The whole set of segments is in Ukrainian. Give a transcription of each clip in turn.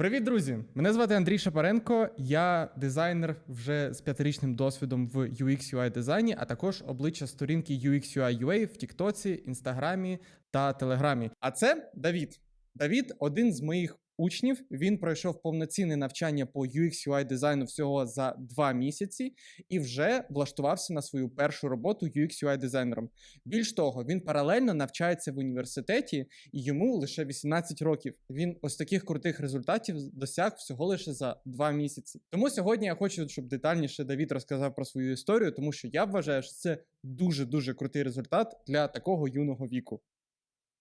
Привіт, друзі! Мене звати Андрій Шапаренко. Я дизайнер вже з п'ятирічним досвідом в UX UI дизайні, а також обличчя сторінки UX UI UA в Тіктоці, Інстаграмі та Телеграмі. А це Давід. Давід один з моїх учнів. Він пройшов повноцінне навчання по UX UI дизайну всього за два місяці і вже влаштувався на свою першу роботу UX UI дизайнером. Більш того, він паралельно навчається в університеті і йому лише 18 років. Він ось таких крутих результатів досяг всього лише за два місяці. Тому сьогодні я хочу, щоб детальніше Давід розказав про свою історію, тому що я вважаю, що це дуже дуже крутий результат для такого юного віку.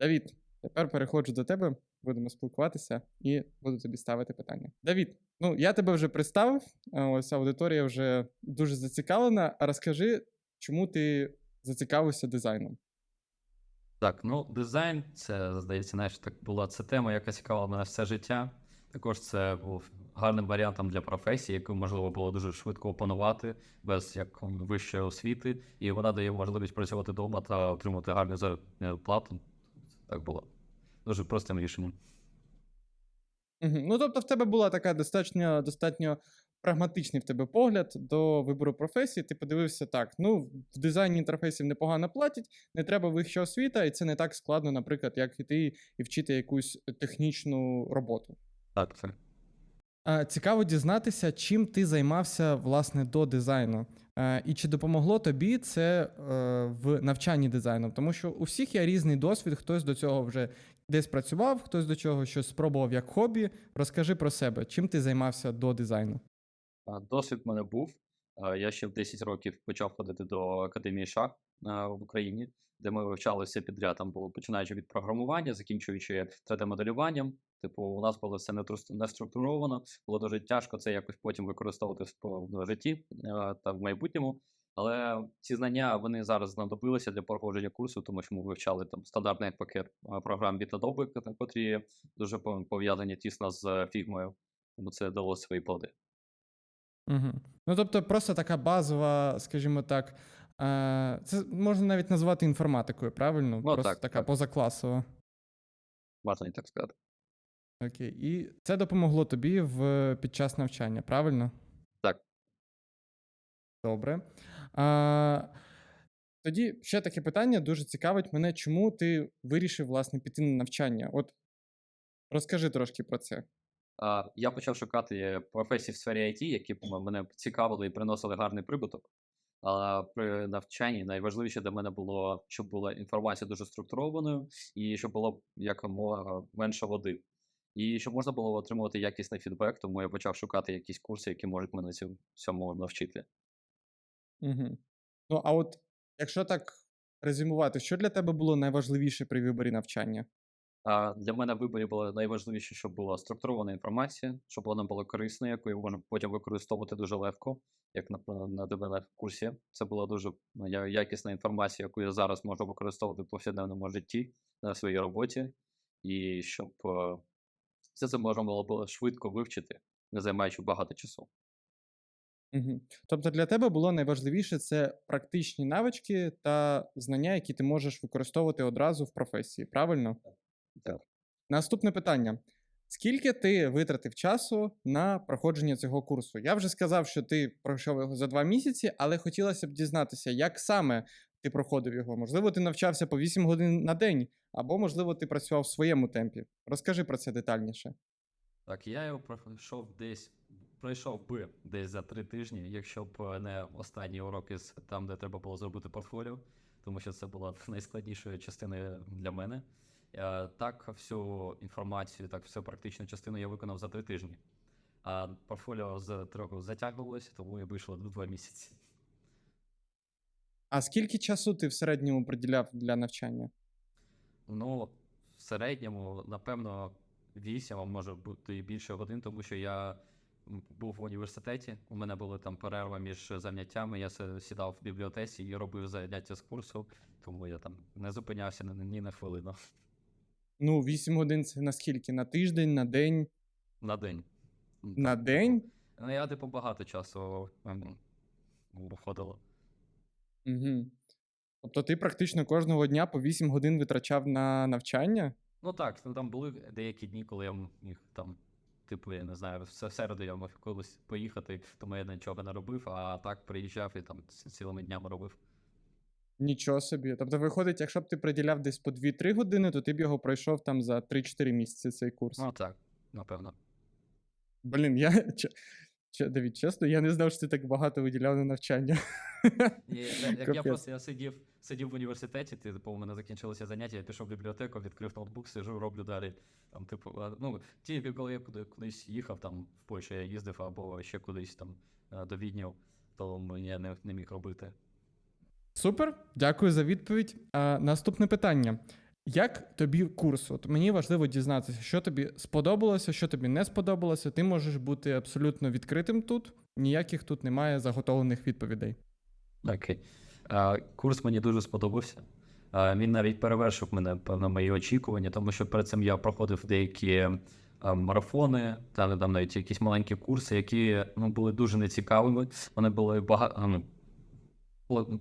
Давід, тепер переходжу до тебе. Будемо спілкуватися і буду тобі ставити питання. Давід, ну я тебе вже представив. Ось аудиторія вже дуже зацікавлена. Розкажи, чому ти зацікавився дизайном? Так, ну дизайн, це здається, знаєш, так була це тема, яка цікавила мене все життя. Також це був гарним варіантом для професії, яку можливо було дуже швидко опанувати без як вищої освіти, і вона дає можливість працювати вдома та отримати гарну заробітну плату. Так було дуже простим рішенням. Угу. Ну, тобто, в тебе була така достатньо, достатньо прагматичний в тебе погляд до вибору професії. Ти подивився так: ну, в дизайні інтерфейсів непогано платять, не треба вища освіта, і це не так складно, наприклад, як іти і вчити якусь технічну роботу. Так, це. Цікаво дізнатися, чим ти займався власне до дизайну, і чи допомогло тобі це е, в навчанні дизайну? Тому що у всіх є різний досвід, хтось до цього вже десь працював, хтось до цього щось спробував як хобі. Розкажи про себе, чим ти займався до дизайну? Досвід в мене був. Я ще в 10 років почав ходити до академії шах в Україні, де ми вивчали все підряд. Там було починаючи від програмування, закінчуючи 3D-моделюванням. Типу, у нас було все не структуровано, було дуже тяжко це якось потім використовувати в житті та в майбутньому. Але ці знання вони зараз знадобилися для проходження курсу, тому що ми вивчали там стандартний пакет програм від Adobe, котрі дуже пов'язані тісно з фігмою. Тому це дало свої плоди. Угу. Ну, тобто, просто така базова, скажімо так, е, це можна навіть назвати інформатикою, правильно? Ну, просто так, така так. позакласова. Можна і так сказати. Окей. І це допомогло тобі в, під час навчання, правильно? Так. Добре. А, тоді ще таке питання дуже цікавить мене, чому ти вирішив, власне, піти на навчання? От розкажи трошки про це. Я почав шукати професії в сфері IT, які мене цікавили і приносили гарний прибуток. А при навчанні найважливіше для мене було, щоб була інформація дуже структурованою і щоб було якомога менше води. І щоб можна було отримувати якісний фідбек, тому я почав шукати якісь курси, які можуть мене цьому навчити. Угу. Ну, а от якщо так резюмувати, що для тебе було найважливіше при виборі навчання? А для мене в виборі було найважливіше, щоб була структурована інформація, щоб вона була корисною, яку можна потім використовувати дуже легко, як на, на ДБН в курсі. Це була дуже ну, якісна інформація, яку я зараз можу використовувати в повсякденному житті на своїй роботі, і щоб е, все це можна було швидко вивчити, не займаючи багато часу. Угу. Тобто для тебе було найважливіше це практичні навички та знання, які ти можеш використовувати одразу в професії, правильно? Так. Наступне питання: скільки ти витратив часу на проходження цього курсу? Я вже сказав, що ти пройшов його за два місяці, але хотілося б дізнатися, як саме ти проходив його. Можливо, ти навчався по 8 годин на день, або, можливо, ти працював в своєму темпі. Розкажи про це детальніше. Так, я його пройшов десь, пройшов би десь за три тижні, якщо б е, не останні уроки з там, де треба було зробити портфоліо, тому що це була найскладнішою частиною для мене. Е, Так, всю інформацію, так, всю практичну частину я виконав за три тижні. А портфоліо з трохи затягувалося, тому я вийшло до два місяці. А скільки часу ти в середньому приділяв для навчання? Ну, в середньому, напевно, 8, а може бути і більше годин, тому що я був в університеті. У мене були там перерва між заняттями. Я сідав в бібліотеці і робив заняття з курсу, тому я там не зупинявся ні, на хвилину Ну, 8 годин це на скільки? На тиждень, на день? на день. На так, день? Ну, я типу багато часу ем, виходило. Угу. Тобто ти практично кожного дня по 8 годин витрачав на навчання? Ну так, ну, там були деякі дні, коли я міг там типу, я не знаю, все середу я мав колись поїхати, тому я нічого не робив, а так приїжджав і там цілими днями робив. Нічого собі. Тобто, виходить, якщо б ти приділяв десь по 2-3 години, то ти б його пройшов там за 3-4 місяці цей курс. Ну так, напевно. Блін, я. Давід, чесно, я не знав, що ти так багато виділяв на навчання. Як я просто я сидів, сидів в університеті, типу, у мене закінчилося заняття, я пішов в бібліотеку, відкрив ноутбук, сижу, роблю далі. Там, типу, ну, ті, коли я куди, кудись їхав, там в Польщу я їздив або ще кудись там до Віднів, то я не, не міг робити. Супер, дякую за відповідь. А, наступне питання. Як тобі курс? От мені важливо дізнатися, що тобі сподобалося, що тобі не сподобалося. Ти можеш бути абсолютно відкритим тут. Ніяких тут немає заготовлених відповідей. Окей. А, курс мені дуже сподобався. Він навіть перевершив мене, певно, мої очікування, тому що перед цим я проходив деякі марафони, та там навіть якісь маленькі курси, які ну, були дуже нецікавими. Вони були бага...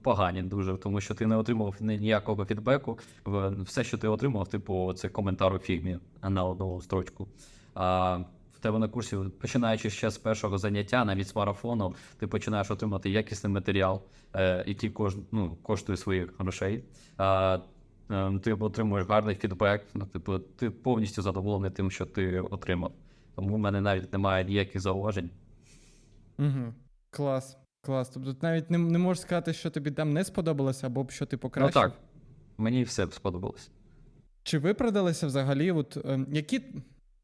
погані дуже, тому що ти не отримав ніякого фідбеку. Все, що ти отримав, типу, це коментар у фігмі на одну строчку. А в тебе на курсі, починаючи ще з першого заняття, навіть з марафону, ти починаєш отримати якісний матеріал, е, який кож, ну, коштує своїх грошей. А, е, ти отримуєш гарний фідбек. Ну, типу, ти повністю задоволений тим, що ти отримав. Тому в мене навіть немає ніяких зауважень. Угу. Клас, клас. Тобто навіть не, не можеш сказати, що тобі там не сподобалося, або що ти покращив. Ну так, мені все сподобалось. Чи виправдалися взагалі? От, ем, які,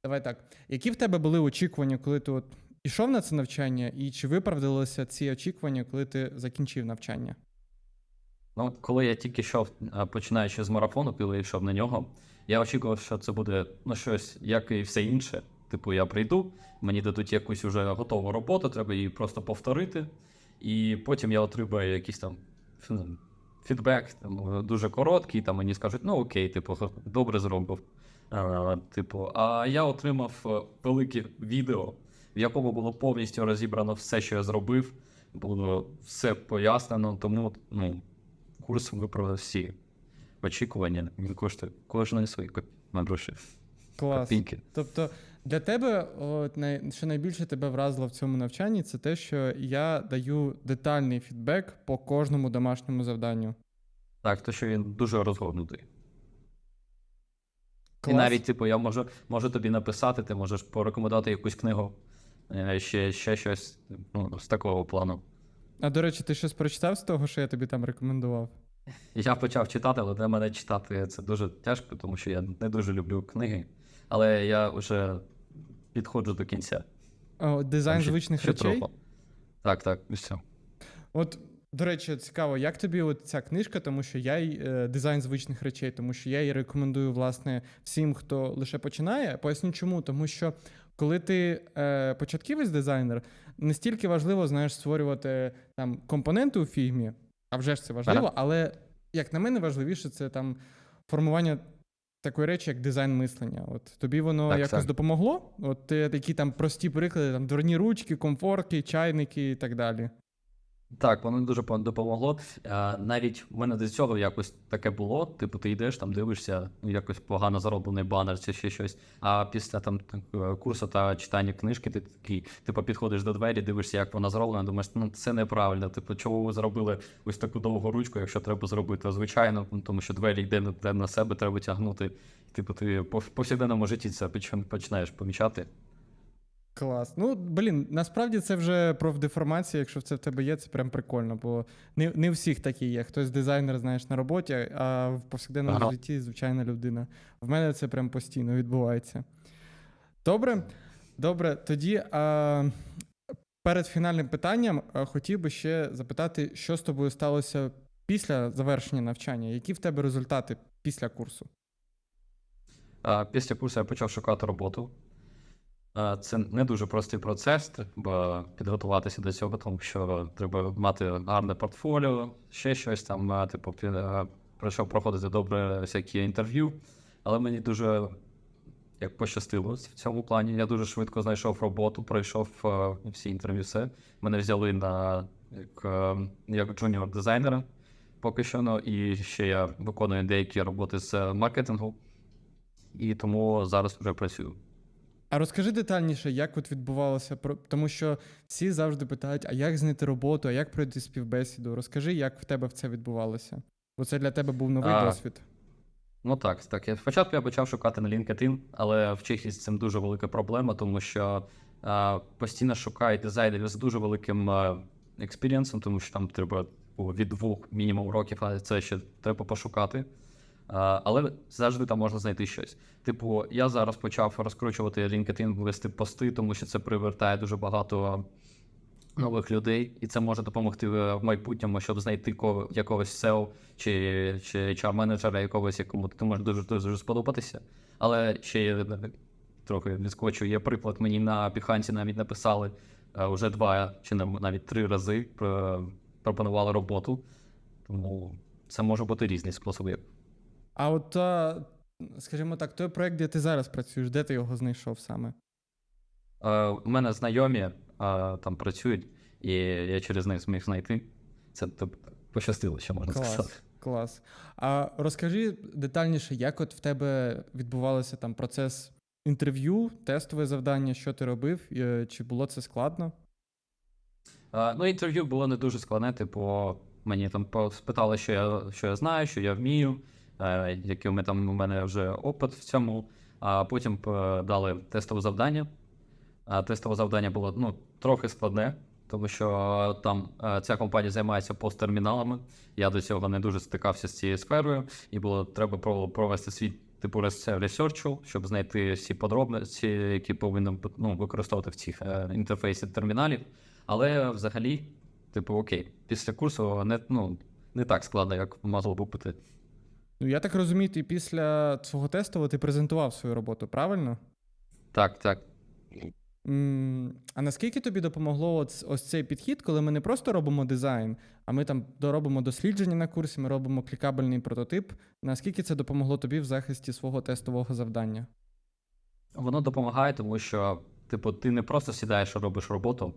давай так, які в тебе були очікування, коли ти от ішов на це навчання, і чи виправдалися ці очікування, коли ти закінчив навчання? Ну, коли я тільки йшов, починаючи з марафону, коли я йшов на нього, я очікував, що це буде ну, щось, як і все інше. Типу, я прийду, мені дадуть якусь уже готову роботу, треба її просто повторити, і потім я отримаю якийсь там фідбек, там, дуже короткий, там мені скажуть, ну окей, типу, добре зробив. А, типу, а я отримав е, велике відео, в якому було повністю розібрано все, що я зробив, було все пояснено, тому ну, курс виправив всі очікування. Він коштує кожної свої коп... на гроші. Клас. Копійки. Тобто для тебе, от, най, що найбільше тебе вразило в цьому навчанні, це те, що я даю детальний фідбек по кожному домашньому завданню. Так, то що він дуже розгорнутий. Клас. І навіть, типу, я можу, можу тобі написати, ти можеш порекомендувати якусь книгу, е, ще, ще щось ну, з такого плану. А до речі, ти щось прочитав з того, що я тобі там рекомендував? Я почав читати, але для мене читати це дуже тяжко, тому що я не дуже люблю книги. Але я вже підходжу до кінця. О, дизайн ще- звичних ще речей. трохи. Так, так, і все. От, до речі, цікаво, як тобі от ця книжка, тому що я й е, дизайн звичних речей, тому що я її рекомендую власне всім, хто лише починає. Поясню чому, тому що коли ти е, початківець дизайнер, не стільки важливо, знаєш, створювати там компоненти у фігмі, а вже ж це важливо, Ага. але як на мене, важливіше це там формування. Такої речі, як дизайн мислення. От тобі воно Так, якось так. допомогло? От ти такі там прості приклади, там дверні ручки, комфорки, чайники і так далі. Так, воно дуже по- допомогло. Навіть в мене до цього якось таке було. Типу, ти йдеш там, дивишся, ну, якось погано зароблений банер чи ще щось. А після там е, курсу та читання книжки, ти такий, типу, підходиш до двері, дивишся, як вона зроблена. Думаєш, ну це неправильно. Типу, чому ви зробили ось таку довгу ручку, якщо треба зробити звичайно, ну, тому що двері йде на, себе, треба тягнути. Типу, ти по повсякденному житті це поч- починаєш помічати. Клас. Ну, блін, насправді це вже профдеформація, якщо це в тебе є, це прям прикольно, бо не, не всіх такі є. Хтось дизайнер, знаєш, на роботі, а в повсякденному Ага. житті звичайна людина. В мене це прям постійно відбувається. Добре, добре. Тоді а, перед фінальним питанням хотів би ще запитати, що з тобою сталося після завершення навчання? Які в тебе результати після курсу? Після курсу я почав шукати роботу. А, Це не дуже простий процес, треба підготуватися до цього, тому що треба мати гарне портфоліо, ще щось там, а, типу, а, пройшов проходити добре всякі інтерв'ю. Але мені дуже як пощастило в цьому плані. Я дуже швидко знайшов роботу, пройшов всі інтерв'ю. Все. Мене взяли на як, як джуніор дизайнера поки що. Ну, і ще я виконую деякі роботи з е, маркетингу. І тому зараз вже працюю. А розкажи детальніше, як от відбувалося, про- тому що всі завжди питають, а як знайти роботу, а як пройти співбесіду. Розкажи, як в тебе це відбувалося. Бо це для тебе був новий А, досвід. Ну так, так. Я спочатку я почав шукати на LinkedIn, але в Чехії з цим дуже велика проблема, тому що а, постійно шукають дизайнерів з дуже великим експірієнсом, тому що там треба від двох мінімум років, а це ще треба пошукати. А, але завжди там можна знайти щось. Типу, я зараз почав розкручувати LinkedIn, вести пости, тому що це привертає дуже багато нових людей, і це може допомогти в в майбутньому, щоб знайти ко- якогось SEO чи, чи HR-менеджера якогось, якому ти можеш дуже дуже сподобатися. Але ще е, трохи відскочу. Є приклад, мені на Behance навіть написали е, вже два чи нав- навіть три рази пропонували роботу. Тому це може бути різні способи. А от, скажімо так, той проект, де ти зараз працюєш, де ти його знайшов саме? Е, У мене знайомі е, там працюють, і я через них зміг знайти. Це тобто, пощастило, що можна сказати. Клас. Клас. А розкажи детальніше, як от в тебе відбувався там процес інтерв'ю, тестове завдання, що ти робив, е, чи було це складно? Е, Ну, інтерв'ю було не дуже складне, типу, мені там спитали, що я, що я знаю, що я вмію, е, який у мене там у мене вже опит в цьому. А потім е, дали тестове завдання. А тестове завдання було ну, трохи складне, тому що там е, ця компанія займається посттерміналами. Я до цього не дуже стикався з цією сферою, і було треба провести свій типу рес- ресерчу, щоб знайти всі подробиці, які повинні ну, використовувати в цих інтерфейсі терміналів. Але взагалі, типу, окей, після курсу не, ну, не так складно, як могло б бути. Ну, я так розумію, ти після свого тестового ти презентував свою роботу, правильно? Так, так. А наскільки тобі допомогло ось, ось цей підхід, коли ми не просто робимо дизайн, а ми там доробимо дослідження на курсі, ми робимо клікабельний прототип. Наскільки це допомогло тобі в захисті свого тестового завдання? Воно допомагає, тому що, типу, ти не просто сідаєш і робиш роботу.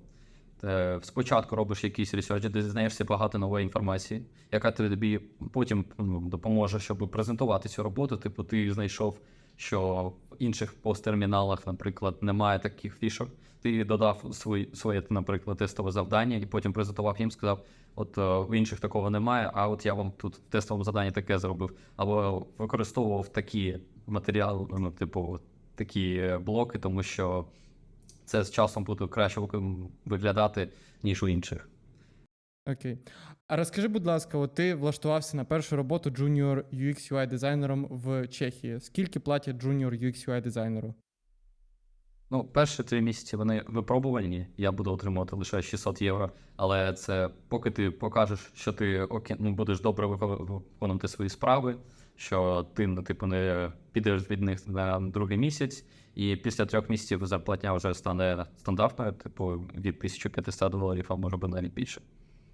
Ти спочатку робиш якийсь ресерч, де дізнаєшся багато нової інформації, яка тобі потім ну, допоможе, щоб презентувати цю роботу. Типу, ти знайшов, що в інших посттерміналах, наприклад, немає таких фішок. Ти додав свої, своє, наприклад, тестове завдання і потім презентував їм, сказав: от е, в інших такого немає, а от я вам тут в тестовому завданні таке зробив. Або використовував такі матеріали, ну, типу, такі е, блоки, тому що це з часом буде краще виглядати, ніж у інших. Окей. А розкажи, будь ласка, от ти влаштувався на першу роботу junior UX UI дизайнером в Чехії. Скільки платять junior UX UI дизайнеру? Ну, перші три місяці вони випробувані. Я буду отримувати лише 600 євро. Але це поки ти покажеш, що ти окей, ну, будеш добре вико- виконувати свої справи, що ти ну, типу, не підеш від них на другий місяць, і після трьох місяців зарплатня вже стане стандартною, типу від 1500 доларів, а може би навіть більше.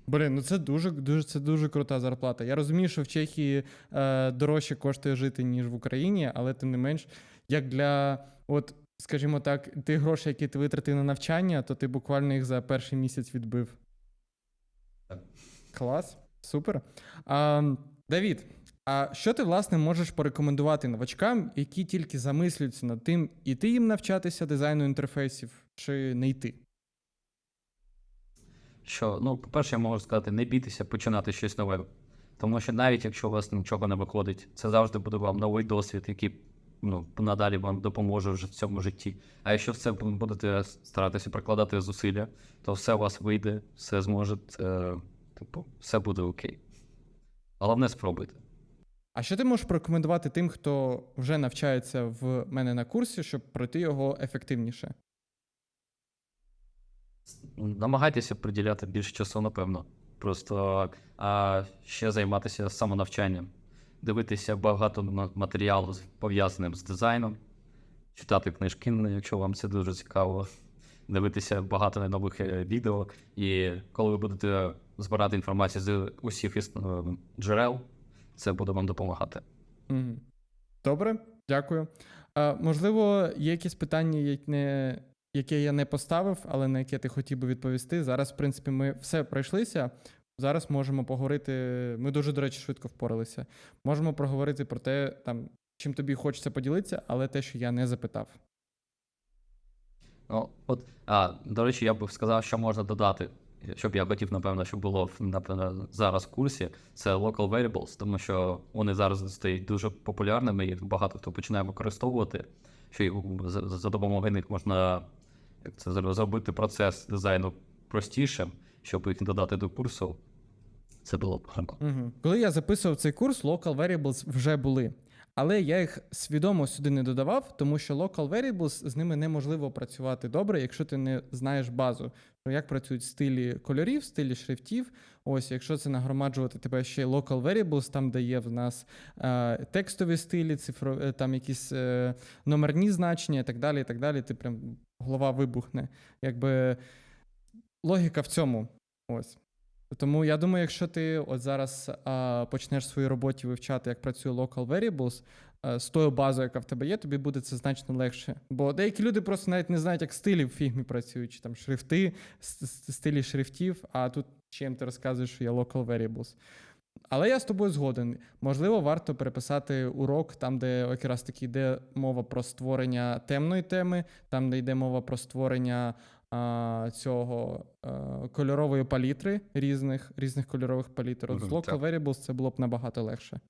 Блін, ну це дуже, дуже, це дуже крута зарплата. Я розумію, що в Чехії е, дорожче коштує жити, ніж в Україні, але тим не менш, як для, от, скажімо так, тих грошей, які ти витратив на навчання, то ти буквально їх за перший місяць відбив. Клас, супер. А, Давід, а що ти, власне, можеш порекомендувати новачкам, які тільки замислюються над тим, іти їм навчатися дизайну інтерфейсів, чи не йти? що, ну, по-перше, я можу сказати, не бійтеся починати щось нове. Тому що навіть якщо у вас нічого не виходить, це завжди буде вам новий досвід, який ну, надалі вам допоможе вже в цьому житті. А якщо в це будете старатися прикладати зусилля, то все у вас вийде, все зможе, е, типу, все буде окей. Головне спробуйте. А що ти можеш порекомендувати тим, хто вже навчається в мене на курсі, щоб пройти його ефективніше? Намагайтеся приділяти більше часу, напевно. Просто а, ще займатися самонавчанням, дивитися багато матеріалу пов'язаним з дизайном, читати книжки, ну, якщо вам це дуже цікаво, дивитися багато нових е, відео. І коли ви будете збирати інформацію з усіх е, джерел, це буде вам допомагати. Добре, дякую. А, можливо, є якісь питання, як не- яке я не поставив, але на яке ти хотів би відповісти. Зараз, в принципі, ми все пройшлися. Зараз можемо поговорити. Ми дуже, до речі, швидко впоралися. Можемо проговорити про те, там, чим тобі хочеться поділитися, але те, що я не запитав. Ну, от, а, до речі, я б сказав, що можна додати, щоб я хотів, напевно, щоб було напевно, зараз в курсі, це local variables, тому що вони зараз стають дуже популярними, їх багато хто починає використовувати, що за допомогою них можна як це зробити процес дизайну простішим, щоб їх додати до курсу. Це було б. Угу. Коли я записував цей курс, local variables вже були. Але я їх свідомо сюди не додавав, тому що local variables з ними неможливо працювати добре, якщо ти не знаєш базу. Що Як працюють стилі кольорів, стилі шрифтів. Ось, якщо це нагромаджувати тебе ще local variables, там де є в нас е, текстові стилі, цифро, е, там якісь е, номерні значення і так далі. і так далі, Ти прям голова вибухне. Якби логіка в цьому. Ось. Тому я думаю, якщо ти от зараз а, почнеш в своїй роботі вивчати, як працює local variables, а, з тою базою, яка в тебе є, тобі буде це значно легше. Бо деякі люди просто навіть не знають, як стилі в фігмі працюють, чи там шрифти, стилі шрифтів, а тут чим ти розказуєш, що є local variables. Але я з тобою згоден. Можливо, варто переписати урок там, де якраз таки йде мова про створення темної теми, там, де йде мова про створення цього кольорової палітри різних, різних кольорових палітр. От з local variables це було б набагато легше.